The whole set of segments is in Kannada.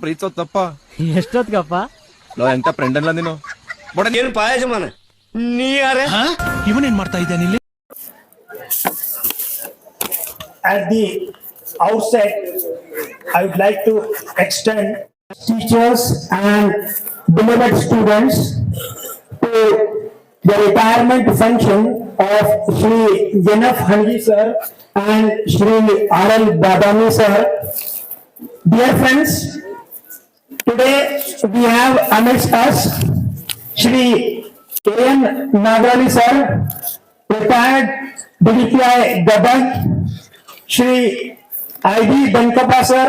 ಪ್ರಾಣ ಪ್ರೀತಿಸೋದ್ ತಪ್ಪ ಎಷ್ಟೊತ್ಗಪ್ಪ ಲೋ ಎಂತ ಫ್ರೆಂಡ್ ಅಲ್ಲ ನೀನು ಬಡ ಏನು ಪಾಯಜಮಾನ ನೀ ಯಾರೇ ಇವನೇನ್ ಮಾಡ್ತಾ ಇದ್ದಾನೆ ಇಲ್ಲಿ At the outset, I would like to extend teachers and beloved students to the retirement function of Shri Janaf Hangi sir and Shri R.L. Badami sir. Dear friends, today we have amidst us Shri K.N. Nagrani sir, retired DDPI Gadag, Shri I.D. Dankapa sir,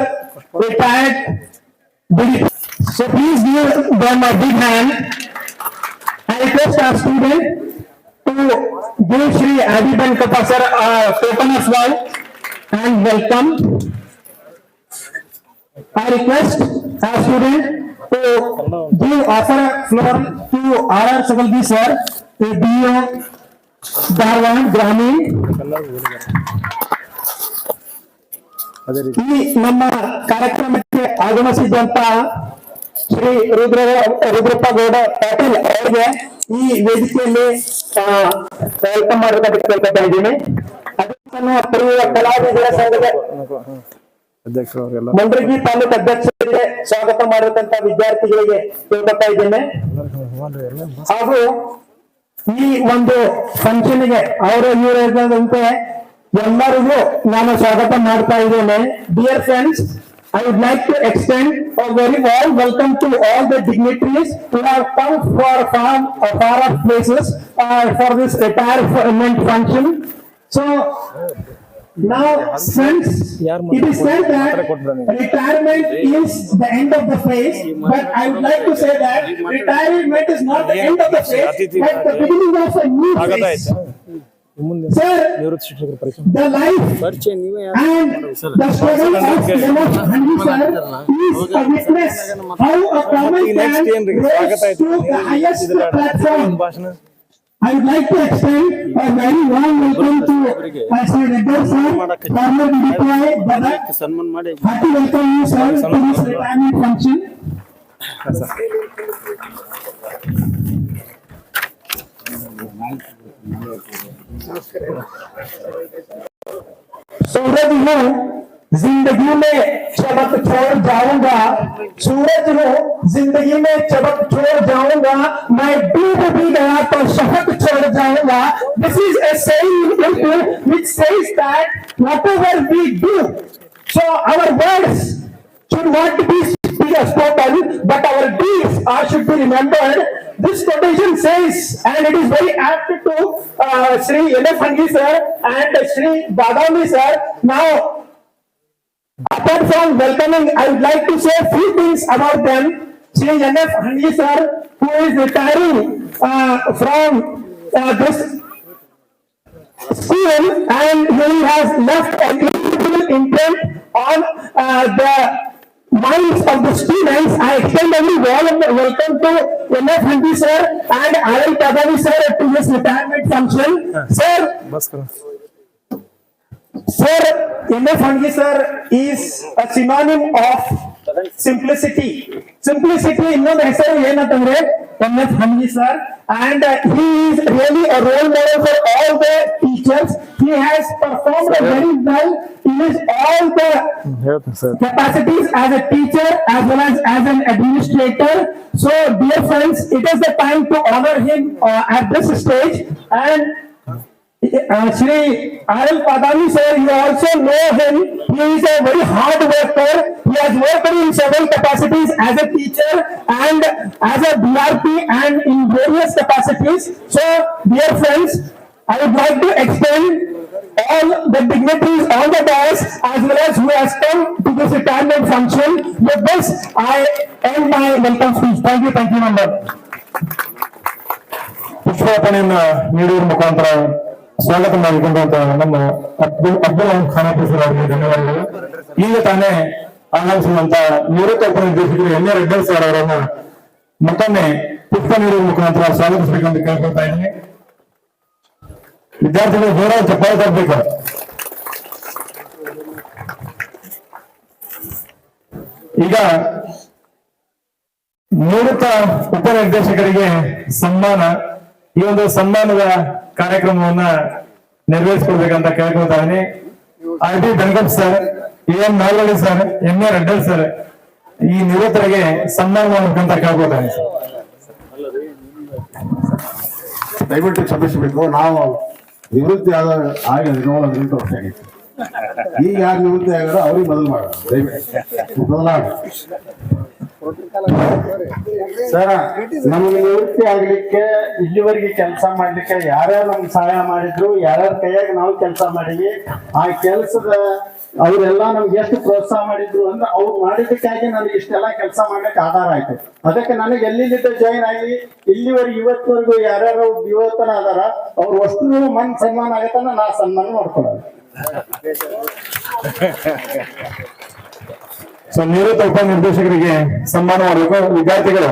retired DDPI. So please give them a big hand. I request our student to give Shri I.D. Dankapa sir a token of love and welcome. I request our student to give offer floor to R.R. Sagalbi sir, the DO, Dharwad, Gramin. ಈ ನಮ್ಮ ಕಾರ್ಯಕ್ರಮಕ್ಕೆ ಆಗಮಿಸಿದಂತ ಶ್ರೀ ರುದ್ರ ರುದ್ರಪ್ಪ ಗೌಡ ಪಾಟೀಲ್ ಅವರಿಗೆ ಈ ವೇದಿಕೆಯಲ್ಲಿ ವೆಲ್ಕಮ್ ಮಾಡಬೇಕಂತ ಕೇಳ್ಕೊತಾ ಇದ್ದೀನಿ ಅದನ್ನ ಪಡೆಯುವ ಕಲಾವಿದರ ಸಂಘದ ಮಂಡ್ರಗಿ ತಾಲೂಕು ಅಧ್ಯಕ್ಷರಿಗೆ ಸ್ವಾಗತ ಮಾಡಿರತಕ್ಕಂತ ವಿದ್ಯಾರ್ಥಿಗಳಿಗೆ ಇದ್ದೇನೆ. ಹಾಗೂ ಈ ಒಂದು ಫಂಕ್ಷನ್ಗೆ ಅವರು ಇವರು ಹೇಳಿದಂತೆ ಎಲ್ಲರಿಗೂ ನಾನು ಸ್ವಾಗತ ಮಾಡ್ತಾ ಇದ್ದೇನೆ. Dear friends I would like to extend very warm welcome to all the dignitaries have come for far far off places uh, for this retirement function. So now since it is said that retirement is the end of the phase but i would like to say that retirement is not the end of the phase but the beginning of a new phase Sir, the life and the struggle of Janam Hanji sir is a witness how a common man rose to the highest platform. I would like to extend a very warm welcome to Pastor Redder sir, former DPI brother. Happy welcome you sir to this retirement function. So, here ज़िंदगी में चमक छोड़ जाऊँगा सूरज हूँ ज़िंदगी में चमक छोड़ जाऊँगा मैं डूब भी गया तो शहक छोड़ जाऊँगा this is a saying in Urdu which says that whatever we do so our words should not be spoken but our deeds are should be remembered this quotation says and it is very apt to uh, Sri N.F. Hangi sir and Sri Badami sir now Apart from welcoming, I would like to say a few things about them. Shri N.F. Hangi sir, who is retiring uh, from uh, this school and he has left an indelible imprint on uh, the minds of the students. I extend a very warm welcome to N.F. Hangi sir and R.L. Kadami sir to this retirement function. Sir, Sir, M.F. Hangi sir is a synonym of simplicity. Simplicity ಇನ್ನೊಂದು ಹೆಸರು ಏನಂತಂದ್ರೆ M F Hangi sir and he is really a role model for all the teachers. He has performed very well in his all the capacities as a teacher as well as as an administrator. So dear friends, it is the time to honor him uh, at this stage and uh, Shri R.L. Padani sir, you also know him. He is a very hard worker. He has worked in several capacities as a teacher and as a BRP and in various capacities. So, dear friends, I would like to extend all the dignitaries on the dais as well as who has come to this retirement function. With this, I end my welcome speech. Thank you, thank you, member. ಪುಷ್ಪಾರ್ಪಣೆಯನ್ನ ನೀಡುವ ಮುಖಾಂತರ ಸ್ವಾಗತ ಮಾಡಿಕೊಂಡಂತ ನಮ್ಮ ಅಬ್ದುಲ್ ಅಬ್ದುಲ್ ಖಾನಾಪುರ ಅವರಿಗೆ ಧನ್ಯವಾದಗಳು. ಈಗ ತಾನೇ ಆಗಮಿಸಿದಂತ ನಿವೃತ್ತ ಉಪನಿರ್ದೇಶಕರು ಎನ್ ಎ ರೆಡ್ಡಿ ಸರ್ ಅವರನ್ನ ಮತ್ತೊಮ್ಮೆ ಪುಷ್ಪ ನೀರು ಮುಖಾಂತರ ಸ್ವಾಗತಿಸಬೇಕಂತ ಕೇಳ್ಕೊಳ್ತಾ ಇದ್ದೀನಿ. ವಿದ್ಯಾರ್ಥಿಗಳು ಜೋರ ಚಪ್ಪಾಳೆ ತರಬೇಕು. ಈಗ ನಿವೃತ್ತ ಉಪನಿರ್ದೇಶಕರಿಗೆ ಸನ್ಮಾನ ಈ ಒಂದು ಸನ್ಮಾನದ ಕಾರ್ಯಕ್ರಮವನ್ನ ನೆರವೇರಿಸ್ಕೊಳ್ಬೇಕಂತ ಕೇಳ್ಕೊಳ್ತಾ ಇದೀನಿ R D Belagap sir, A M Nalwadi sir, M A Reddal sir, ಈ ನಿವೃತ್ತರಿಗೆ ಸನ್ಮಾನ ಮಾಡ್ಬೇಕಂತ ಸರ್. ದಯವಿಟ್ಟು ಕ್ಷಮಿಸಬೇಕು. ನಾವು ನಿವೃತ್ತಿ ಆದ ಆಗಿ ಹದಿನೇಳು ಈಗ ಯಾರು ನಿವೃತ್ತಿ ಆಗ್ಯಾರ ಅವ್ರಿಗೆ ಬದಲು ಮಾಡೋದು ದಯವಿಟ್ಟು. ಬದಲಾವಣೆ ಸರ, ನಮ್ಗೆ ನಿವೃತ್ತಿ ಆಗ್ಲಿಕ್ಕೆ ಇಲ್ಲಿವರೆಗೆ ಕೆಲಸ ಮಾಡ್ಲಿಕ್ಕೆ ಯಾರ್ಯಾರು ನಮ್ಗೆ ಸಹಾಯ ಮಾಡಿದ್ರು, ಯಾರ್ಯಾರ ಕೈಯಾಗ ನಾವು ಕೆಲಸ ಮಾಡಿವಿ ಆ ಕೆಲಸದ ಅವರೆಲ್ಲ ನಮ್ಗೆ ಎಷ್ಟು ಪ್ರೋತ್ಸಾಹ ಮಾಡಿದ್ರು ಅಂದ್ರೆ ಅವ್ರು ಮಾಡಿದ್ದಕ್ಕಾಗಿ ನನಗೆ ಇಷ್ಟೆಲ್ಲ ಕೆಲಸ ಮಾಡ್ಲಿಕ್ಕೆ ಆಧಾರ ಆಯ್ತು. ಅದಕ್ಕೆ ನನಗೆ ಎಲ್ಲಿದ್ದ ಜಾಯಿನ್ ಆಗಿ, ಇಲ್ಲಿವರೆಗೆ ಇವತ್ತವರೆಗೂ ಯಾರ್ಯಾರು ಯುವತನ ಅದಾರ, ಅವ್ರ ವಸ್ತು ಮನ್ ಸನ್ಮಾನ ಆಗತ್ತನ ನಾ ಸನ್ಮಾನ ಮಾಡ್ಕೊಳ್ಳೋದು ಸೊ ನಿವೃತ್ತ ಉಪನಿರ್ದೇಶಕರಿಗೆ ಸನ್ಮಾನ ಮಾಡಬೇಕು ವಿದ್ಯಾರ್ಥಿಗಳು.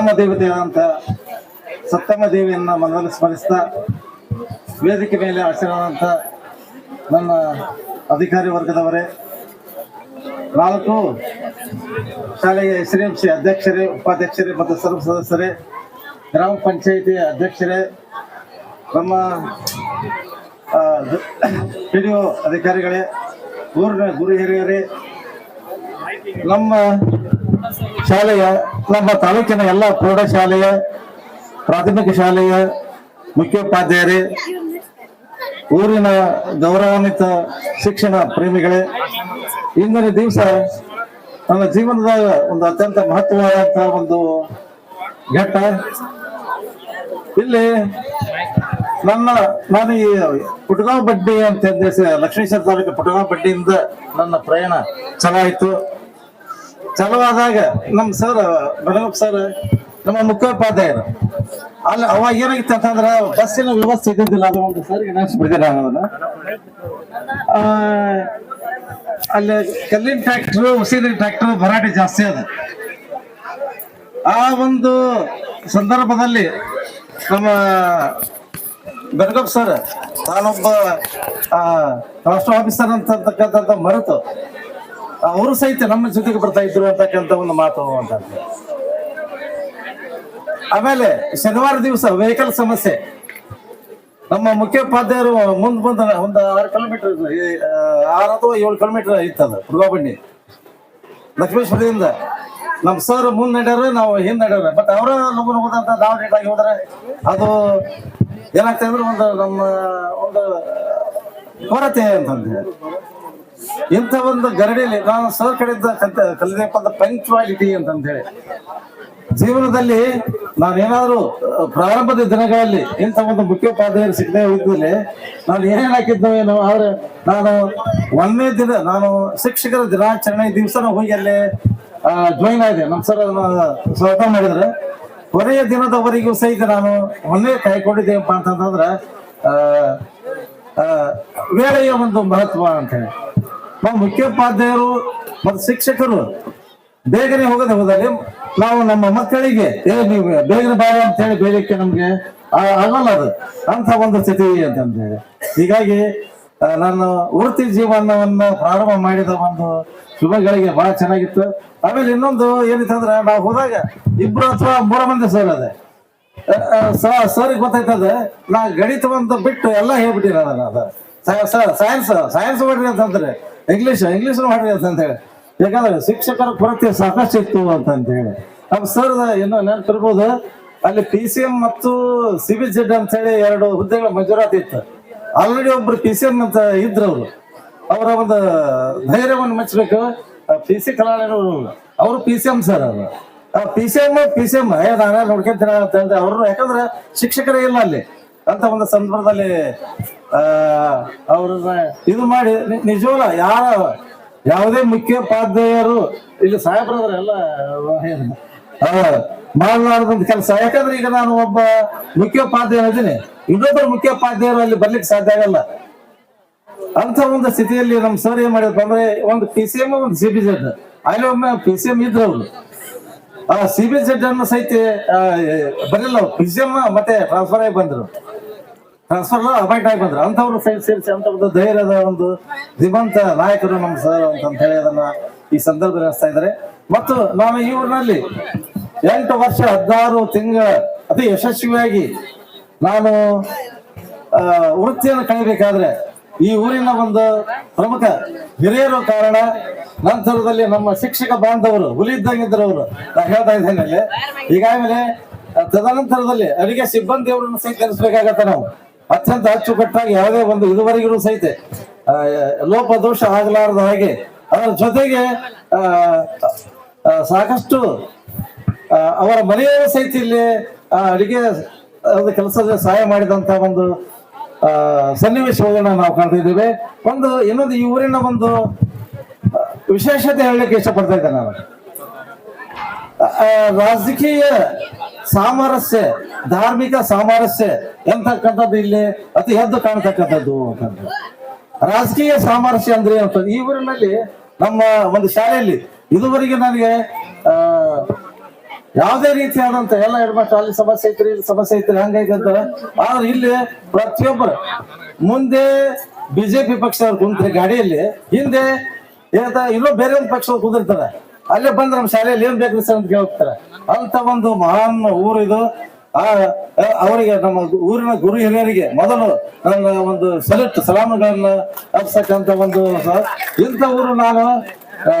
ಗ್ರಾಮ ದೇವತೆಯಾದಂತ ಸಪ್ತಮ ದೇವಿಯನ್ನ ಮನದಲ್ಲಿ ಸ್ಮರಿಸ್ತಾ ವೇದಿಕೆ ಮೇಲೆ ಆಶೀರ್ವಾದಂತ ನಮ್ಮ ಅಧಿಕಾರಿ ವರ್ಗದವರೇ, ನಾಲ್ಕು ಶಾಲೆಯ ಎಸ್ ಡಿ ಎಂ ಸಿ ಅಧ್ಯಕ್ಷರೇ, ಉಪಾಧ್ಯಕ್ಷರೇ ಮತ್ತು ಸರ್ವ ಸದಸ್ಯರೇ, ಗ್ರಾಮ ಪಂಚಾಯಿತಿ ಅಧ್ಯಕ್ಷರೇ, ನಮ್ಮ ಪಿ ಡಿ ಒ ಅಧಿಕಾರಿಗಳೇ, ಊರಿನ ಗುರು ಹಿರಿಯರೇ, ನಮ್ಮ ಶಾಲೆಯ ನಮ್ಮ ತಾಲೂಕಿನ ಎಲ್ಲ ಪ್ರೌಢಶಾಲೆಯ ಪ್ರಾಥಮಿಕ ಶಾಲೆಯ ಮುಖ್ಯೋಪಾಧ್ಯಾಯರೇ, ಊರಿನ ಗೌರವಾನ್ವಿತ ಶಿಕ್ಷಣ ಪ್ರೇಮಿಗಳೇ, ಇಂದಿನ ದಿವಸ ನನ್ನ ಜೀವನದ ಒಂದು ಅತ್ಯಂತ ಮಹತ್ವವಾದಂತಹ ಒಂದು ಘಟ್ಟ. ಇಲ್ಲಿ ನನ್ನ, ನಾನು ಈ ಪುಟಗಾಂವ್ ಬಡ್ಡಿ ಅಂತ ಹೇಳಿ ಲಕ್ಷ್ಮೀಶ್ವರ ತಾಲೂಕು ಪುಟಗಾಂವ್ ಬಡ್ಡಿಯಿಂದ ನನ್ನ ಪ್ರಯಾಣ ಚಲವಾದಾಗ ನಮ್ಮ ಸರ್ ಬಡಗಪ್ಪ ಸರ್ ನಮ್ಮ ಮುಖ್ಯೋಪಾಧ್ಯಾಯರು ಅಲ್ಲಿ ಅವಾಗ ಏನಾಗಿತ್ತು ಅಂತಂದ್ರೆ ಬಸ್ಸಿನ ವ್ಯವಸ್ಥೆ ಇದ್ದಿಲ್ಲ ಅದು ಒಂದು ಸರ್ ನೆನೆಸ್ಬಿಡ್ತೀನಿ ನಾನು ಆ, ಅಲ್ಲಿ ಕಲ್ಲಿನ ಟ್ರ್ಯಾಕ್ಟರ್ ಉಸಿರಿನ ಟ್ರ್ಯಾಕ್ಟರ್ ಭರಾಟೆ ಜಾಸ್ತಿ ಅದ ಆ ಒಂದು ಸಂದರ್ಭದಲ್ಲಿ ನಮ್ಮ ಬೆರಗಪ್ಪ ಸರ್ ತಾನೊಬ್ಬ ರಾಷ್ಟ್ರ ಆಫೀಸರ್ ಅಂತಕ್ಕಂಥ ಮರೆತು ಅವರು ಸಹಿತ ನಮ್ಮ ಜೊತೆಗೆ ಬರ್ತಾ ಇದ್ರು ಅಂತಕ್ಕಂಥ ಒಂದು ಮಾತು ಅಂತ. ಆಮೇಲೆ ಶನಿವಾರ ದಿವಸ ವೆಹಿಕಲ್ ಸಮಸ್ಯೆ. ನಮ್ಮ ಮುಖ್ಯೋಪಾಧ್ಯಾಯರು ಮುಂದ್ ಬಂದ ಒಂದು ಆರು ಕಿಲೋಮೀಟರ್ ಆರು ಅಥವಾ ಏಳು ಕಿಲೋಮೀಟರ್ ಇತ್ತದ ಪುರ್ಗಾಬಂಡಿ ಲಕ್ಷ್ಮೇಶ್ವರದಿಂದ. ನಮ್ಮ ಸರ್ ಮುಂದ್ ನಡ್ಯಾರ ನಾವು ಹಿಂದ್ ನಡ್ಯಾರ ಬಟ್ ಅವರ ಲಗು ಹೋದಂತ ನಾವು ಆಗಿ ಹೋದ್ರೆ ಅದು ಏನಾಗ್ತದೆ ಅಂದ್ರೆ ಒಂದು ನಮ್ಮ, ಒಂದು ಕೊರತೆ ಅಂತಂದ್ರೆ. ಇಂಥ ಒಂದು ಗರಡಿಯಲ್ಲಿ ನಾನು ಸರ್ ಕಡೆಯಿಂದ ಕಲ್ತ ಕಲಿದಪ್ಪ ಅಂತ ಪಂಕ್ಚುವಾಲಿಟಿ ಅಂತಂತ ಹೇಳಿ ಜೀವನದಲ್ಲಿ ನಾನೇನಾದ್ರು ಪ್ರಾರಂಭದ ದಿನಗಳಲ್ಲಿ ಇಂಥ ಒಂದು ಮುಖ್ಯೋಪಾಧ್ಯಾಯರು ಸಿಗದೆ ಇದ್ದಲ್ಲಿ ನಾನು ಏನೇನು ಹಾಕಿದ್ನೋ ಏನೋ, ಆದ್ರೆ ನಾನು ಒಂದನೇ ದಿನ, ನಾನು ಶಿಕ್ಷಕರ ದಿನಾಚರಣೆ ದಿವಸ ಹೋಗಿ ಅಲ್ಲಿ ಜಾಯಿನ್ ಆಗಿದೆ ನಮ್ಮ ಸರ್ ಸ್ವಾಗತ ಮಾಡಿದ್ರೆ. ಕೊನೆಯ ದಿನದವರೆಗೂ ಸಹಿತ ನಾನು ಒಂದೇ ಕಾಯ್ಕೊಂಡಿದ್ದೇನಪ್ಪ ಅಂತಂದ್ರೆ ವೇಳೆಯ ಒಂದು ಮಹತ್ವ ಅಂತ ಹೇಳಿ ನಾವು ಮುಖ್ಯೋಪಾಧ್ಯಾಯರು ಮತ್ತು ಶಿಕ್ಷಕರು ಬೇಗನೆ ಹೋಗದೆ ಹೋದಲ್ಲಿ ನಾವು ನಮ್ಮ ಮಕ್ಕಳಿಗೆ, ಏ, ನೀವು ಬೇಗನೆ ಬಾರ ಅಂತ ಹೇಳಿ ಬೇಗಕ್ಕೆ ನಮ್ಗೆ ಆಗಲ್ಲ ಅದು. ಅಂತ ಒಂದು ಸ್ಥಿತಿ ಅಂತ ಹೇಳಿ ಹೀಗಾಗಿ ನಾನು ವೃತ್ತಿ ಜೀವನವನ್ನು ಪ್ರಾರಂಭ ಮಾಡಿದ ಒಂದು ಶುಭಗಳಿಗೆ ಬಹಳ ಚೆನ್ನಾಗಿತ್ತು. ಆಮೇಲೆ ಇನ್ನೊಂದು ಏನಿತ್ತಂದ್ರೆ, ನಾವು ಹೋದಾಗ ಇಬ್ರು ಅಥವಾ ಮೂರ ಮಂದಿ ಸರ್ ಅದೇ ಸರ್ ಗೊತ್ತಾಯ್ತದ, ನಾ ಗಣಿತವಂತ ಬಿಟ್ಟು ಎಲ್ಲ ಹೇಳ್ಬಿಟ್ಟಿರೋದ ಸೈನ್ಸ್ ಸೈನ್ಸ್ ಮಾಡ್ರಿ ಅಂತಂದ್ರೆ ಇಂಗ್ಲಿಷ್ ಇಂಗ್ಲಿಷ್ ಮಾಡ್ರಿ ಅಂತ ಹೇಳಿ ಯಾಕಂದ್ರೆ ಶಿಕ್ಷಕರ ಕೊರತೆ ಸಾಕಷ್ಟು ಇತ್ತು ಅಂತ ಹೇಳಿ ನಮ್ಮ ಸರ್ ಏನೋ ನೆನಪಿರ್ಬೋದು ಅಲ್ಲಿ ಪಿ ಸಿ ಎಂ ಮತ್ತು ಸಿ ಬಿ ಜೆಡ್ ಅಂತ ಹೇಳಿ ಎರಡು ಹುದ್ದೆಗಳ ಮಂಜೂರಾತಿ ಇತ್ತು. ಆಲ್ರೆಡಿ ಒಬ್ರು ಪಿ ಸಿ ಎಂ ಅಂತ ಇದ್ರು ಅವರು. ಅವರ ಒಂದು ಧೈರ್ಯವನ್ನು ಮೆಚ್ಚಬೇಕು ಪಿ ಸಿ ಕಲಾವಿದರು ಅವರು ಪಿ ಸಿ ಎಂ ಸರ್ ಅವರು. P C M P C M ನಾನೇ ನೋಡ್ಕೊಂತೀನಿ ಅಂತ ಅವರು ಯಾಕಂದ್ರೆ ಶಿಕ್ಷಕರೇ ಇಲ್ಲ ಅಲ್ಲಿ. ಅಂತ ಒಂದು ಸಂದರ್ಭದಲ್ಲಿ ಅವ್ರನ್ನ ಇದು ಮಾಡಿ ನಿಜವಲ್ಲ, ಯಾರ, ಯಾವುದೇ ಮುಖ್ಯೋಪಾಧ್ಯಾಯರು ಇಲ್ಲಿ ಸಾಹೇಬ್ರದ್ರ ಎಲ್ಲ ಮಾಡಲಾರದಂತ ಕೆಲಸ. ಯಾಕಂದ್ರೆ ಈಗ ನಾನು ಒಬ್ಬ ಮುಖ್ಯೋಪಾಧ್ಯಾಯ ಇದ್ದೀನಿ. ಇನ್ನೊಬ್ಬರು ಮುಖ್ಯೋಪಾಧ್ಯಾಯರು ಅಲ್ಲಿ ಬರ್ಲಿಕ್ಕೆ ಸಾಧ್ಯ ಆಗಲ್ಲ. ಅಂತ ಒಂದು ಸ್ಥಿತಿಯಲ್ಲಿ ನಮ್ ಸರ್ ಏನ್ ಮಾಡಿದ್ರು ಅಂದ್ರೆ, ಒಂದು ಪಿ ಸಿ ಎಂ ಒಂದು ಸಿ ಬಿ ಜೆಡ್ ಅಲ್ಲಿ ಒಮ್ಮೆ ಪಿ ಸಿ ಎಂ ಇದ್ರು ಅವರು. ಆ ಸಿ ಬಿ ಜೆಡ್ ಅನ್ನು ಸಹಿತ ಬರಲಿಲ್ಲ ಪಿ ಸಿ ಎಂ ಮತ್ತೆ ಟ್ರಾನ್ಸ್ಫರ್ ಆಗಿ ಬಂದ್ರು. ಟ್ರಾನ್ಸ್ಫರ್ ಅಪಾಯಿಂಟ್ ಆಗಿ ಸಹಿತ ಸೇರಿಸಿ ಅಂತ ಒಂದು ಧೈರ್ಯದ ಒಂದು ಧೀಮಂತ ನಾಯಕರು ನಮ್ಮ ಸರ್ ಅಂತ ಹೇಳಿ ಅದನ್ನ ಈ ಸಂದರ್ಭದಲ್ಲಿ ನಡೆಸ್ತಾ ಇದ್ದಾರೆ. ಮತ್ತು ನಾನು ಈ ಊರಿನಲ್ಲಿ ಎಂಟು ವರ್ಷ, ಹದಿನಾರು ತಿಂಗಳ ಅತಿ ಯಶಸ್ವಿಯಾಗಿ ನಾನು ವೃತ್ತಿಯನ್ನು ಕಳಿಬೇಕಾದ್ರೆ ಈ ಊರಿನ ಒಂದು ಪ್ರಮುಖ ಹಿರಿಯರು ಕಾರಣ ನಂತರದಲ್ಲಿ ನಮ್ಮ ಶಿಕ್ಷಕ ಬಾಂಧವರು, ಹುಲಿ ಅವರು ನಾ ಹೇಳ್ತಾ ಇದ್ದೇನೆ ಈಗಾಗಲೇ ತದನಂತರದಲ್ಲಿ ಅಡಿಗೆ ಸಿಬ್ಬಂದಿಯವರನ್ನು ಸ್ವೀಕರಿಸಬೇಕಾಗತ್ತೆ ನಾವು. ಅತ್ಯಂತ ಅಚ್ಚುಕಟ್ಟಾಗಿ ಯಾವುದೇ ಒಂದು ಇದುವರೆಗೂ ಸಹಿತ ಲೋಪ ದೋಷ ಆಗಲಾರದ ಹಾಗೆ ಅದರ ಜೊತೆಗೆ ಸಾಕಷ್ಟು ಅವರ ಮನೆಯವರು ಸಹಿತ ಇಲ್ಲಿ ಅಡಿಗೆ ಕೆಲಸದ ಸಹಾಯ ಮಾಡಿದಂತ ಒಂದು ಸನ್ನಿವೇಶವನ್ನು ನಾವು ಕಾಣ್ತಿದ್ದೇವೆ ಒಂದು, ಇನ್ನೊಂದು ಈ ಊರಿನ ಒಂದು ವಿಶೇಷತೆ ಹೇಳಲಿಕ್ಕೆ ಇಷ್ಟಪಡ್ತಾ ಇದ್ದೇನೆ ನಾನು. ರಾಜಕೀಯ ಸಾಮರಸ್ಯ, ಧಾರ್ಮಿಕ ಸಾಮರಸ್ಯ ಎಂತಕ್ಕಂಥದ್ದು ಇಲ್ಲಿ ಅತಿ ಎದ್ದು ಕಾಣ್ತಕ್ಕಂಥದ್ದು ಅಂತಂದ್ರೆ. ರಾಜಕೀಯ ಸಾಮರಸ್ಯ ಅಂದ್ರೆ ಏನಂತಂದ್ರೆ ಈ ಊರಿನಲ್ಲಿ ನಮ್ಮ ಒಂದು ಶಾಲೆಯಲ್ಲಿ ಇದುವರೆಗೆ ನನಗೆ ಯಾವುದೇ ರೀತಿಯಾದಂತ ಎಲ್ಲ ಹೆಣ್ಮಕ್ಳು, ಅಲ್ಲಿ ಸಮಸ್ಯೆ ಐತ್ರಿ ಇಲ್ಲಿ ಸಮಸ್ಯೆ ಐತ್ರಿ ಹಂಗೈತೆ ಅಂತ ಆದ್ರೆ ಇಲ್ಲಿ ಪ್ರತಿಯೊಬ್ಬರು ಮುಂದೆ ಬಿಜೆಪಿ ಪಕ್ಷದವ್ರು ಕುಂತ್ರಿ ಗಾಡಿಯಲ್ಲಿ ಹಿಂದೆ ಏನಂತ ಇನ್ನೂ ಬೇರೆ ಒಂದು ಪಕ್ಷದವ್ರು ಕುಂದಿರ್ತಾರೆ. ಅಲ್ಲೇ ಬಂದ್ರೆ ನಮ್ಮ ಶಾಲೆಯಲ್ಲಿ ಏನ್ ಬೇಕು ಸರ್ ಅಂತ ಕೇಳ್ತಾರೆ. ಅಂತ ಒಂದು ಮಹಾನ್ ಊರು ಇದು. ಆ ಅವರಿಗೆ ನಮ್ಮ ಊರಿನ ಗುರು ಹಿರಿಯರಿಗೆ ಮೊದಲು ನನ್ನ ಒಂದು ಸೆಲೆಕ್ಟ್ ಸಲಾಮುಗಳನ್ನ ಅರ್ಸಕ್ಕಂತ ಒಂದು ಇಂಥ ಊರು ನಾನು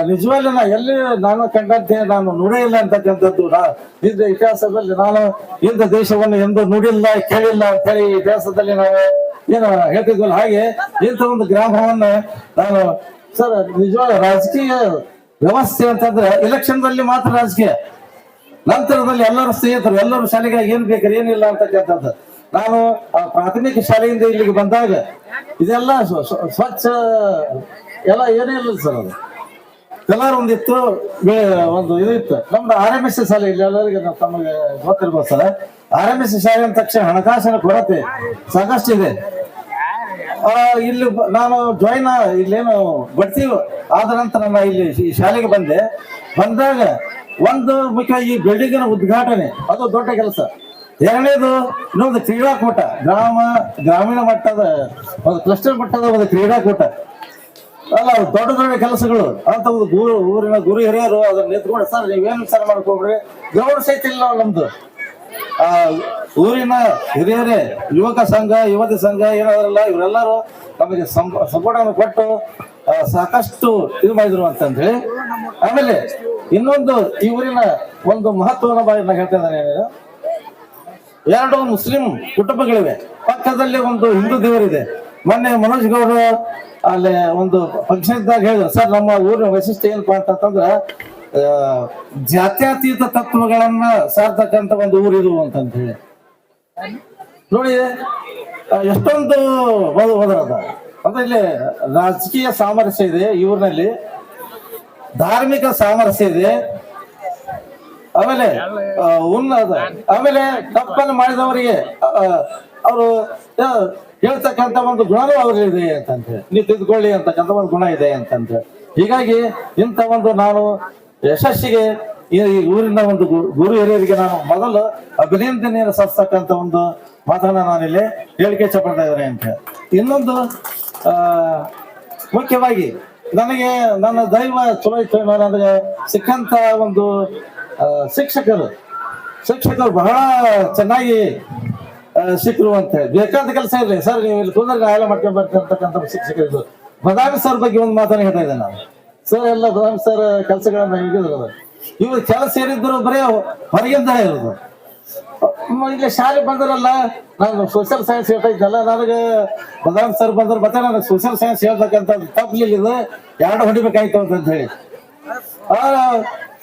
ನಿಜವಾಗ್ಲೂ ನಾ ಎಲ್ಲಿ ನಾನು ಕಂಡಂತೆ ನಾನು ನುಡಿಯಿಲ್ಲ ಅಂತಕ್ಕಂಥದ್ದು. ನಾ ಇಂದ ಇತಿಹಾಸದಲ್ಲಿ ನಾನು ಇಂದ ದೇಶವನ್ನು ಎಂದು ನುಡಿಲ್ಲ, ಕೇಳಿಲ್ಲ ಅಂತ ಹೇಳಿ ಇತಿಹಾಸದಲ್ಲಿ ನಾವು ಏನು ಹೇಳ್ತಿದ್ವಲ್ಲ ಹಾಗೆ ಇಂಥ ಒಂದು ಗ್ರಾಮವನ್ನ ನಾನು, ಸರ್ ನಿಜವಾದ ರಾಜಕೀಯ ವ್ಯವಸ್ಥೆ ಅಂತಂದ್ರೆ ಎಲೆಕ್ಷನ್ ದಲ್ಲಿ ಮಾತ್ರ ರಾಜಕೀಯ. ನಂತರದಲ್ಲಿ ಎಲ್ಲರೂ ಸ್ನೇಹಿತರು, ಎಲ್ಲರೂ ಶಾಲೆಗೆ ಏನ್ ಬೇಕಾರೆ ಏನಿಲ್ಲ ಅಂತಕ್ಕಂಥದ್ದು ನಾನು ಆ ಪ್ರಾಥಮಿಕ ಶಾಲೆಯಿಂದ ಇಲ್ಲಿಗೆ ಬಂದಾಗ ಇದೆಲ್ಲ ಸ್ವ- ಸ್ವ- ಸ್ವಚ್ಛ ಎಲ್ಲ ಏನೇ ಇಲ್ಲ ಸರ್ ಅದು. ಕಲರ್ ಒಂದಿತ್ತು ಒಂದು ಇದು ಇತ್ತು. ನಮ್ದು ಆರ್ ಎಂ ಎಸ್ ಶಾಲೆ ಇಲ್ಲಿ ಎಲ್ಲರಿಗೆ ತಮಗೆ ಗೊತ್ತಿರ್ಬೋದು ಸರ್. ಆರ್ ಎಂ ಎಸ್ ಶಾಲೆ ಅಂದ ತಕ್ಷಣ ಹಣಕಾಸಿನ ಕೊರತೆ ಸಾಕಷ್ಟು ಇದೆ ಇಲ್ಲಿ ನಾನು ಜಾಯಿನ್ ಇಲ್ಲೇನು ಬಡ್ತಿ ಆದ ನಂತರ ನಾನು ಇಲ್ಲಿ ಶಾಲೆಗೆ ಬಂದೆ. ಬಂದಾಗ ಒಂದು ಮುಖ್ಯ ಈ ಬಿಲ್ಡಿಂಗಿನ ಉದ್ಘಾಟನೆ. ಅದು ದೊಡ್ಡ ಕೆಲಸ. ಎರಡನೇದು ಇನ್ನೊಂದು ಕ್ರೀಡಾಕೂಟ. ಗ್ರಾಮ, ಗ್ರಾಮೀಣ ಮಟ್ಟದ, ಒಂದು ಕ್ಲಸ್ಟರ್ ಮಟ್ಟದ ಒಂದು ಕ್ರೀಡಾಕೂಟ. ಅಲ್ಲ ದೊಡ್ಡ ದೊಡ್ಡ ಕೆಲಸಗಳು. ಅಂತ ಒಂದು ಗುರು ಊರಿನ ಗುರು ಹಿರಿಯರು ಅದನ್ನ ನಿಂತ್ಕೊಂಡು, ಸರ್, ನೀವೇನು ಸರ್ ಮಾಡ್ಕೊಬ್ರಿ ಗ್ರೌಂಡ್ ಸಹಿತ ಇಲ್ಲ ನಮ್ದು. ಊರಿನ ಹಿರಿಯರೇ, ಯುವಕ ಸಂಘ, ಯುವತಿ ಸಂಘ, ಏನಾದ್ರಲ್ಲ ಇವರೆಲ್ಲರೂ ನಮಗೆ ಸಪೋರ್ಟ್ ಕೊಟ್ಟು ಸಾಕಷ್ಟು ಇದು ಮಾಡಿದ್ರು ಅಂತಂದ್ರೆ ಆಮೇಲೆ ಇನ್ನೊಂದು ಈ ಊರಿನ ಒಂದು ಮಹತ್ವದ ಬಾರಿ ನಾನು ಹೇಳ್ತಾ ಇದ್ದೇನೆ. ಎರಡು ಮುಸ್ಲಿಂ ಕುಟುಂಬಗಳಿವೆ. ಪಕ್ಕದಲ್ಲಿ ಒಂದು ಹಿಂದೂ ದೇವರಿದೆ. ಮೊನ್ನೆ ಮನೋಜ್ ಗೌಡ ಅಲ್ಲಿ ಒಂದು ಫಂಕ್ಷನ್ ಇದ್ದಾಗ ಹೇಳಿದ್ರು, ಸರ್, ನಮ್ಮ ಊರಿನ ವೈಶಿಷ್ಟ್ಯ ಏನಪ್ಪಾ ಅಂತಂದ್ರ ಜಾತ್ಯತೀತ ತತ್ವಗಳನ್ನ ಸಾರ್ತಕ್ಕಂತ ಒಂದು ಊರಿದು ಅಂತಂತ ಹೇಳಿ ನೋಡಿ ಎಷ್ಟೊಂದು ಹೋದ ಹೋದ್ರದ ಅಂದ್ರೆ ಇಲ್ಲಿ ರಾಜಕೀಯ ಸಾಮರಸ್ಯ ಇದೆ ಇವ್ರನಲ್ಲಿ ಧಾರ್ಮಿಕ ಸಾಮರಸ್ಯ ಇದೆ. ಆಮೇಲೆ ಉನ್ನದ ಆಮೇಲೆ ತಪ್ಪನ್ನು ಮಾಡಿದವರಿಗೆ ಅವರು ಹೇಳ್ತಕ್ಕಂತ ಒಂದು ಗುಣನೂ ಅವ್ರಿಗೆ ಇದೆ ಅಂತಂದ್ರೆ. ನೀವು ತಿದ್ಕೊಳ್ಳಿ ಅಂತಕ್ಕಂಥ ಒಂದು ಗುಣ ಇದೆ ಅಂತಂದ್ರೆ. ಹೀಗಾಗಿ ಇಂಥ ಒಂದು ನಾನು ಯಶಸ್ಸಿಗೆ ಈ ಊರಿನ ಒಂದು ಗುರು ಹಿರಿಯರಿಗೆ ನಾನು ಮೊದಲು ಅಭಿನಂದನೆಯನ್ನು ಸಲ್ಲಿಸ್ತಕ್ಕಂಥ ಒಂದು ಮಾತನ್ನ ನಾನಿಲ್ಲಿ ಹೇಳಿಕೆ ಇಷ್ಟಪಡ್ತಾ ಇದ್ದಾರೆ ಅಂತ ಇನ್ನೊಂದು ಮುಖ್ಯವಾಗಿ ನನಗೆ ನನ್ನ ದೈವ ಚಲೋ ಇತ್ತು ನನಗೆ ಸಿಕ್ಕಂತ ಒಂದು ಶಿಕ್ಷಕರು ಶಿಕ್ಷಕರು ಬಹಳ ಚೆನ್ನಾಗಿ ಸಿಕ್ಕರು ಅಂತ ಬೇಕಾದ ಕೆಲಸ ಇರಲಿ. ಸರ್, ನೀವು ಇಲ್ಲಿ ಕುಂದ್ರೆ ಎಲ್ಲ ಮಾಡ್ಕೊಂಡ್ ಬರ್ತಕ್ಕಂಥ ಶಿಕ್ಷಕರು ಬದಾಮಿ ಸರ್ ಬಗ್ಗೆ ಒಂದು ಮಾತನ್ನ ಹೇಳ್ತಾ ಇದ್ದೆ ನಾನು. ಸರ್, ಎಲ್ಲ ಬದಾಮಿ ಸರ್ ಕೆಲಸಗಳನ್ನ ಹಿಡಿದ್ರು ಇವ್ರು ಕೆಲಸ ಏನಿದ್ರು ಬರೀ ಹೊರಗಿಂದ ಇರೋದು. ಈಗ ಇಲ್ಲಿ ಶಾಲೆ ಬಂದ್ರಲ್ಲ, ನಾನು ಸೋಷಿಯಲ್ ಸೈನ್ಸ್ ಹೇಳ್ತಾ ನನಗೆ ಪ್ರಧಾನ ಸರ್ ಬಂದ್ರೆ ಮತ್ತೆ ನನಗೆ ಸೋಷಿಯಲ್ ಸೈನ್ಸ್ ಹೇಳ್ಬೇಕಂತ ತಪ್ಪಲಿಲ್ಲ ಇದು. ಎರಡು ಹೊಡಿಬೇಕಾಯ್ತು ಅಂತ ಹೇಳಿ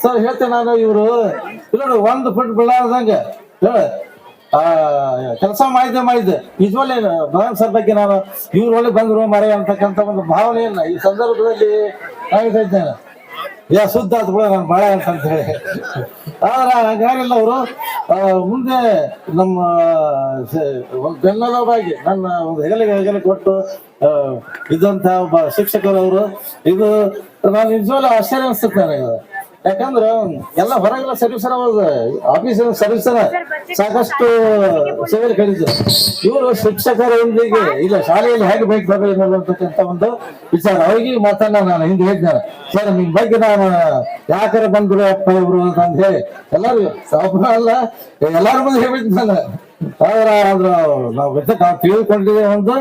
ಸರ್ ಹೇಳ್ತೇನೆ ನಾನು ಇವರು. ಇಲ್ಲೋಡು ಒಂದು ಫುಟ್ ಬೀಳಾರ್ದಂಗೆ ಕೆಲಸ ಮಾಡಿದ್ದೆ ಮಾಡಿದ್ದೆ ನಿಜವಲ್ಲ ಪ್ರಧಾನ ಸರ್ ಬಗ್ಗೆ ನಾನು ಇವ್ರ ಒಳಗೆ ಬಂದ್ರು ಮರೆ ಅಂತಕ್ಕಂಥ ಒಂದು ಭಾವನೆಯನ್ನ ಈ ಸಂದರ್ಭದಲ್ಲಿ ಕಾಯ್ತಾ ಯಾ ಕೂಡ ಬಿಡ, ನಾನು ಅಂತ ಹೇಳಿ ಆದ್ರೆ ಹಾಗಾಗಿಲ್ಲ ಅವರು ಮುಂದೆ ನಮ್ಮ ಬೆನ್ನಲವಾಗಿ ನನ್ನ ಒಂದು ಹೆಗಲಿಗೆ ಹೆಗಲು ಕೊಟ್ಟು ಇದ್ದಂತ ಒಬ್ಬ ಶಿಕ್ಷಕರವರು, ಇದು ನಾನು ನಿಜವಾಗ್ಲೂ ಆಶ್ಚರ್ಯ ಅನಿಸುತ್ತೆ ನನಗೆ. ಯಾಕಂದ್ರೆ ಎಲ್ಲ ಹೊರಗೆಲ್ಲ ಸರ್ವಿಸ್ ಆಫೀಸ್ ಸರ್ವಿಸರ ಸಾಕಷ್ಟು ಸೇವೆ ಕರೀತಾರೆ ಇವರು ಶಿಕ್ಷಕರೊಂದಿಗೆ ಇಲ್ಲ ಶಾಲೆಯಲ್ಲಿ ಹೇಗೆ ಬೇಕು ಅಂತಕ್ಕಂಥ ಒಂದು ವಿಚಾರ. ಅವರಿಗೆ ಮಾತನ್ನ ನಾನು ಹಿಂದೆ ಹೇಳ್ತಾರೆ ಸರ್ ನಿಮ್ ಬಗ್ಗೆ ನಾನು ಯಾಕರ ಬಂದ್ರು ಅಪ್ಪ ಇವರು ಅಂತ ಹೇಳಿ. ಎಲ್ಲರಿಗೂ ಸಾಪ ಅಲ್ಲ ಎಲ್ಲಾರು ಬಂದು ಹೇಳಿದ್ ನಾನು ಅವರ ಆದ್ರ ನಾವು ನಾವು ತಿಳ್ಕೊಂಡಿದ್ದೇವೆ ಒಂದು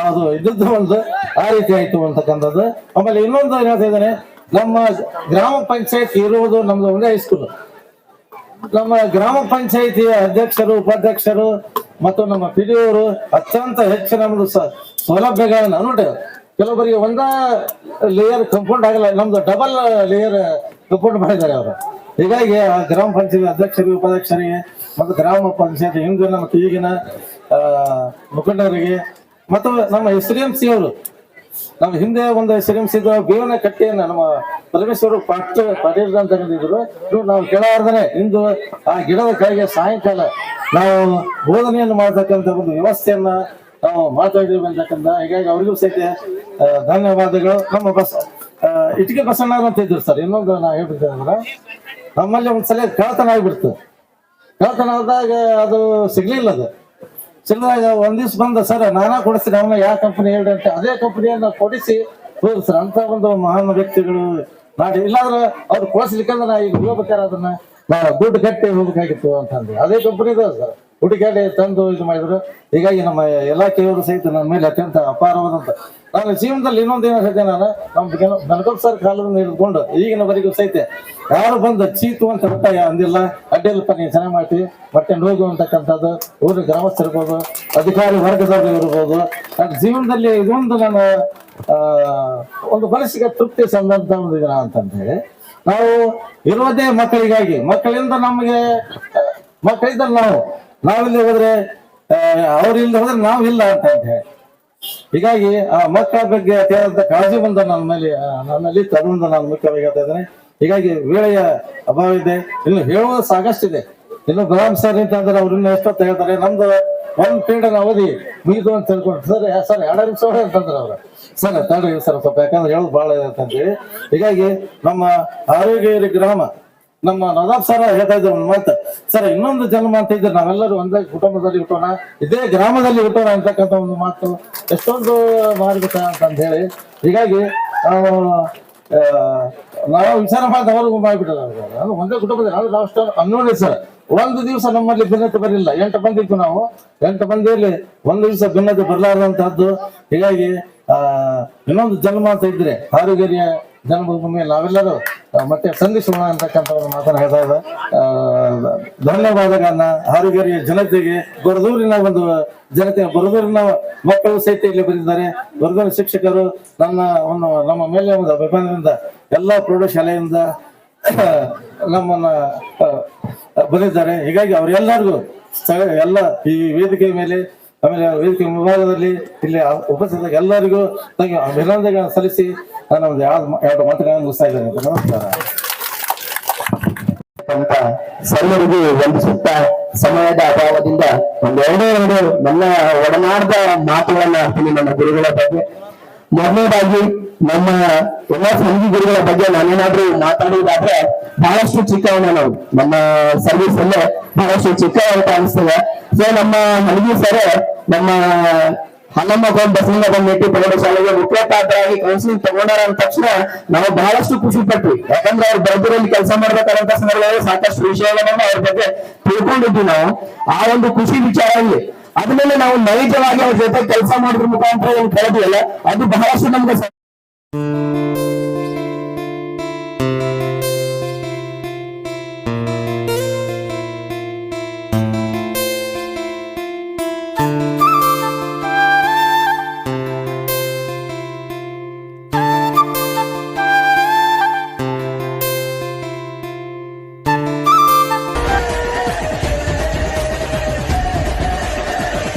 ಅದು ಇದ್ದದ್ದು ಒಂದು ಆ ರೀತಿ ಆಯ್ತು ಅಂತಕ್ಕಂಥದ್ದು. ಆಮೇಲೆ ಇನ್ನೊಂದು ಏನ್ ಹೇಳ್ತಾ ಇದ್ದಾನೆ? ನಮ್ಮ ಗ್ರಾಮ ಪಂಚಾಯತ್ ಇರುವುದು ನಮ್ದು ಒಂದೇ ಹೈಸ್ಕೂಲ್ ನಮ್ಮ ಗ್ರಾಮ ಪಂಚಾಯಿತಿಯ ಅಧ್ಯಕ್ಷರು, ಉಪಾಧ್ಯಕ್ಷರು ಮತ್ತು ನಮ್ಮ ಪಿ ಡಿ ಅವರು ಅತ್ಯಂತ ಹೆಚ್ಚು ನಮ್ದು ಸೌಲಭ್ಯಗಳನ್ನ ನೋಡಿ ಕೆಲವೊಬ್ಬರಿಗೆ ಒಂದ ಲೇಯರ್ ಕಂಪೌಂಡ್ ಆಗಲ್ಲ, ನಮ್ದು ಡಬಲ್ ಲೇಯರ್ ಕಂಪೌಂಡ್ ಮಾಡಿದ್ದಾರೆ ಅವರು. ಹೀಗಾಗಿ ಗ್ರಾಮ ಪಂಚಾಯತ್ ಅಧ್ಯಕ್ಷರಿಗೆ, ಉಪಾಧ್ಯಕ್ಷರಿಗೆ ಮತ್ತು ಗ್ರಾಮ ಪಂಚಾಯತ್ ಹಿಂದಿನ ಮತ್ತು ಈಗಿನ ಮುಖಂಡರಿಗೆ ಮತ್ತು ನಮ್ಮ ಎಸ್ ಡಿ ಎಂ ಸಿ ಅವರು ನಮ್ಮ ಹಿಂದೆ ಒಂದು ಶ್ರಮಿಸಿದ ಬೇವಿನ ಕಟ್ಟೆಯನ್ನ ನಮ್ಮ ಪರಮೇಶ್ವರ ಪಾಠ ಪಾಟೀಲ್ ಅಂತ ಹೇಳಿದ್ರು. ನಾವು ಕೇಳಾರ್ದನೆ ಇಂದು ಆ ಗಿಡದ ಕೆಳಗೆ ಸಾಯಂಕಾಲ ನಾವು ಬೋಧನೆಯನ್ನು ಮಾಡತಕ್ಕಂತ ಒಂದು ವ್ಯವಸ್ಥೆಯನ್ನ ನಾವು ಮಾತಾಡಿದ್ವಿ ಅಂತಕ್ಕಂಥ ಹೀಗಾಗಿ ಅವರಿಗೂ ಸಹಿತ ಧನ್ಯವಾದಗಳು. ನಮ್ಮ ಬಸ್ ಇಟಿಕೆ ಬಸಣ್ಣ ಅಂತ ಇದ್ರು ಸರ್. ಇನ್ನೊಂದು ನಾ ಹೇಳ್ಬಿಡ್ತೇನೆ ಅಂದ್ರೆ ನಮ್ಮಲ್ಲಿ ಒಂದ್ಸಲ ಕಳತನ ಆಗ್ಬಿಡ್ತು. ಕಳತನ ಆದಾಗ ಅದು ಸಿಗ್ಲಿಲ್ಲ ಅದು. ಸಿಗ್ದಾಗ ಒಂದ್ ದಿವ್ಸ ಬಂದ, ಸರ್, ನಾನಾ ಕೊಡಿಸ್ತೀನಿ, ಅವನ ಯಾವ ಕಂಪನಿ ಹೇಳ್ರಿ ಅಂತ ಅದೇ ಕಂಪನಿಯನ್ನ ಕೊಡಿಸಿ ಹೋದ್ರು ಸರ್ ಅಂತ ಒಂದು ಮಹಾನ್ ವ್ಯಕ್ತಿಗಳು ನಾಡಿ ಇಲ್ಲಾಂದ್ರೆ ಅವ್ರು ಕೊಡಿಸ್ಲಿಕ್ಕಂದ್ರೆ ನಾ ಈಗ ಹೋಗ್ಬೇಕಾದ್ರೆ ಅದನ್ನ ದುಡ್ಡು ಕಟ್ಟಿ ಹೋಗ್ಬೇಕಾಗಿತ್ತು ಅಂತಂದ್ರೆ ಅದೇ ಕಂಪನಿ ಇದೆ, ಸರ್. ಕಟ್ಟಿ ತಂದು ಇದು ಮಾಡಿದ್ರು. ಹೀಗಾಗಿ ನಮ್ಮ ಎಲ್ಲಾ ಕೆಲವರು ಸಹಿತ ನನ್ನ ಮೇಲೆ ಅತ್ಯಂತ ಅಪಾರವಾದಂತ ನಾನು ಜೀವನದಲ್ಲಿ ಇನ್ನೊಂದು ಏನು ಹೇಳ್ತೇನೆ ನಾನು, ನಮ್ಮ ಬೆಳಗಾವ್ ಸರ್ ಕಾಲದಿಂದ ಹಿಡ್ಕೊಂಡು ಈಗಿನವರೆಗೂ ಸಹಿತ ಯಾರು ಬಂದು ಚೀತು ಅಂತ ಬಿಟ್ಟ ಅಂದಿಲ್ಲ. ಅಡ್ಡಿಲ್ಲಪ್ಪ ನೀವು ಚೆನ್ನಾಗಿ ಮಾಡ್ತೀವಿ. ಮತ್ತೆ ನೋವು ಅಂತಕ್ಕಂಥದ್ದು ಊರಿನ ಗ್ರಾಮಸ್ಥರಿರ್ಬೋದು ಅಧಿಕಾರಿ ವರ್ಗದವರು ಇರ್ಬೋದು. ನನ್ನ ಜೀವನದಲ್ಲಿ ಇದೊಂದು ನಾನು ಒಂದು ಮನಸ್ಸಿಗೆ ತೃಪ್ತಿ ಸಂದಂತ ಒಂದು ದಿನ ಅಂತಂತ ಹೇಳಿ ನಾವು ಇರೋದೇ ಮಕ್ಕಳಿಗಾಗಿ, ಮಕ್ಕಳಿಂದ ನಮಗೆ ಮಕ್ಕಳಿದ್ದಲ್ಲಿ ಮಕ್ಕಳಿದ್ದ ನಾವು ನಾವಿಲ್ಲಿ ಹೋದ್ರೆ ಅವ್ರಿಲ್ದ ಹೋದ್ರೆ ನಾವು ಇಲ್ಲ ಅಂತ ಹೇಳಿ ಹೀಗಾಗಿ ಆ ಮಕ್ಕಳ ಬಗ್ಗೆ ಅತಿಯಾದಂತ ಕಾಳಜಿ ಬಂದ ನನ್ನ ಮೇಲೆ ನನ್ನಲ್ಲಿ ತಗೊಂಡು ನಾನು ಮುಖ್ಯವಾಗಿ ಹೇಳ್ತಾ ಇದ್ದೇನೆ. ಹೀಗಾಗಿ ವೇಳೆಯ ಅಭಾವ ಇದೆ. ಇನ್ನು ಹೇಳುವುದು ಸಾಕಷ್ಟಿದೆ. ಇನ್ನು ಗುಲಾಮ್ ಸರ್ ಅಂತಂದ್ರೆ ಅವ್ರು ಇನ್ನು ಎಷ್ಟೊತ್ತು ಹೇಳ್ತಾರೆ, ನಮ್ದು ಒಂದ್ ಪೀರಿಯಡ್ ಅವಧಿ ಮುಗಿದು ಅಂತ ತಿಳ್ಕೊಂಡು ಸರ್ ಸರ್, ಎರಡು ನಿಮಿಷ ಅಂತಂದ್ರೆ ಅವ್ರು. ಸರ್, ತಡ್ರಿ, ಸರ್, ಸ್ವಲ್ಪ ಯಾಕಂದ್ರೆ ಹೇಳೋದು ಭಾಳ ಇದೆ ಅಂತಂದೇಳಿ ಹೀಗಾಗಿ ನಮ್ಮ ಆರೋಗ್ಯ ಗ್ರಾಮ ನಮ್ಮ ನದಾಬ್ ಸರ್ ಹೇಳ್ತಾ ಇದ್ರು ಒಂದು ಮಾತು. ಸರ್, ಇನ್ನೊಂದು ಜನ್ಮ ಅಂತ ಇದ್ರೆ ನಾವೆಲ್ಲರೂ ಒಂದೇ ಕುಟುಂಬದಲ್ಲಿ ಹುಟ್ಟೋಣ, ಇದೇ ಗ್ರಾಮದಲ್ಲಿ ಹುಟ್ಟೋಣ ಅಂತಕ್ಕಂಥ ಒಂದು ಮಾತು ಎಷ್ಟೊಂದು ಮಾಡ್ಬೇಕ ಅಂತ ಹೇಳಿ. ಹೀಗಾಗಿ ನಾವು ವಿಚಾರ ಮಾಡಿದ ಅವ್ರಿಗೂ ಮಾಡಿಬಿಟ್ಟು ನಾನು ಒಂದೇ ಕುಟುಂಬದಲ್ಲಿ ನಾವು ಅಷ್ಟು ಅನ್ನೋಣ ಸರ್. ಒಂದು ದಿವಸ ನಮ್ಮಲ್ಲಿ ಭಿನ್ನತೆ ಬರಲಿಲ್ಲ. ಎಂಟು ಮಂದಿ ಇತ್ತು ನಾವು. ಎಂಟು ಮಂದಿಯಲ್ಲಿ ಒಂದು ದಿವಸ ಭಿನ್ನತೆ ಬರಲಾರದಂತಹದ್ದು. ಹೀಗಾಗಿ ಇನ್ನೊಂದು ಜನ್ಮ ಅಂತ ಇದ್ರೆ ಹಾರುಗೆರೆಯ ಜನ್ಮಭೂಮಿಯಲ್ಲಿ ನಾವೆಲ್ಲರೂ ಮತ್ತೆ ಸಂಧಿಸೋಣ ಅಂತಕ್ಕಂಥ ಒಂದು ಮಾತನ್ನು ಹೇಳ್ತಾ ಇದೆ ಆ, ಧನ್ಯವಾದಗಳನ್ನ ಜನತೆಗೆ ಬರದೂರಿನ ಒಂದು ಜನತೆ ಬರದೂರಿನ ಮಕ್ಕಳು ಸಹಿತ ಇಲ್ಲಿ ಬಂದಿದ್ದಾರೆ. ಬರದೂರಿನ ಶಿಕ್ಷಕರು ನನ್ನ ಒಂದು ನಮ್ಮ ಮೇಲೆ ಒಂದು ಅಭಿಮಾನದಿಂದ ಎಲ್ಲ ಪ್ರೌಢಶಾಲೆಯಿಂದ ನಮ್ಮನ್ನ ಬಂದಿದ್ದಾರೆ. ಹೀಗಾಗಿ ಅವರೆಲ್ಲರಿಗೂ ಎಲ್ಲ ಈ ವೇದಿಕೆ ಮೇಲೆ ಆಮೇಲೆ ವೇದಿಕೆ ವಿಭಾಗದಲ್ಲಿ ಇಲ್ಲಿ ಉಪಸ್ಥಿತ ಎಲ್ಲರಿಗೂ ಅಭಿನಂದನೆಗಳನ್ನು ಸಲ್ಲಿಸಿ ನಾನು ಒಂದು ಎರಡು ಮುಗಿಸ್ತಾ ನಮಸ್ಕಾರ. ಅಂತ ಸರ್ವರಿಗೂ ವಂದಿಸುತ್ತಾ ಸಮಯದ ಅಭಾವದಿಂದ ಒಂದೆರಡೇ ಎರಡು ನನ್ನ ಒಡನಾಡದ ಮಾತುಗಳನ್ನ ಹಾಕ್ತೀನಿ ನನ್ನ ಗುರುಗಳ ಬಗ್ಗೆ. ಮೊದಲನೇದಾಗಿ ನಮ್ಮ ಎಲ್ಲ ಸಂಘಿ ಗುರುಗಳ ಬಗ್ಗೆ ನಾನೇನಾದ್ರೂ ಮಾತಾಡುವುದಾದ್ರೆ ಬಹಳಷ್ಟು ಚಿಕ್ಕವನ ನಾವು. ನಮ್ಮ ಸರ್ವಿಸ್ ಅಲ್ಲೇ ಬಹಳಷ್ಟು ಚಿಕ್ಕವಂತ ಅನಿಸ್ತದೆ ಸೊ ನಮ್ಮ ಹಲಗಿ ಸರ್ ನಮ್ಮ ಹನ್ನಮ್ಮ ಗೋಡ್ ಬಸಲಿಂಗ ಮೇಟಿ ಪ್ರೌಢಶಾಲೆಗೆ ಮುಖ್ಯೋಪಾಧ್ಯಾಯರಾಗಿ ಕೌನ್ಸಿಲಿಂಗ್ ತಗೊಂಡಾರ ಅಂದ ತಕ್ಷಣ ನಾವು ಬಹಳಷ್ಟು ಖುಷಿ ಪಟ್ವಿ. ಯಾಕಂದ್ರೆ ಅವ್ರು ಬರೆದಿರಲ್ಲಿ ಕೆಲಸ ಮಾಡ್ಬೇಕಾದಂತ ಸಂದರ್ಭದಲ್ಲಿ ಸಾಕಷ್ಟು ವಿಷಯಗಳನ್ನ ಅವ್ರ ಬಗ್ಗೆ ತಿಳ್ಕೊಂಡಿದ್ವಿ ನಾವು. ಆ ಒಂದು ಖುಷಿ ವಿಚಾರ ಇಲ್ಲಿ. ಅದ್ಮೇಲೆ ನಾವು ನೈಜವಾಗಿ ಅವ್ರ ಜೊತೆ ಕೆಲಸ ಮಾಡೋದ್ರ ಮುಖಾಂತರ ಏನು ಕಳೆದಿಲ್ಲ. ಅದು ಬಹಳಷ್ಟು ನಮ್ಗೆ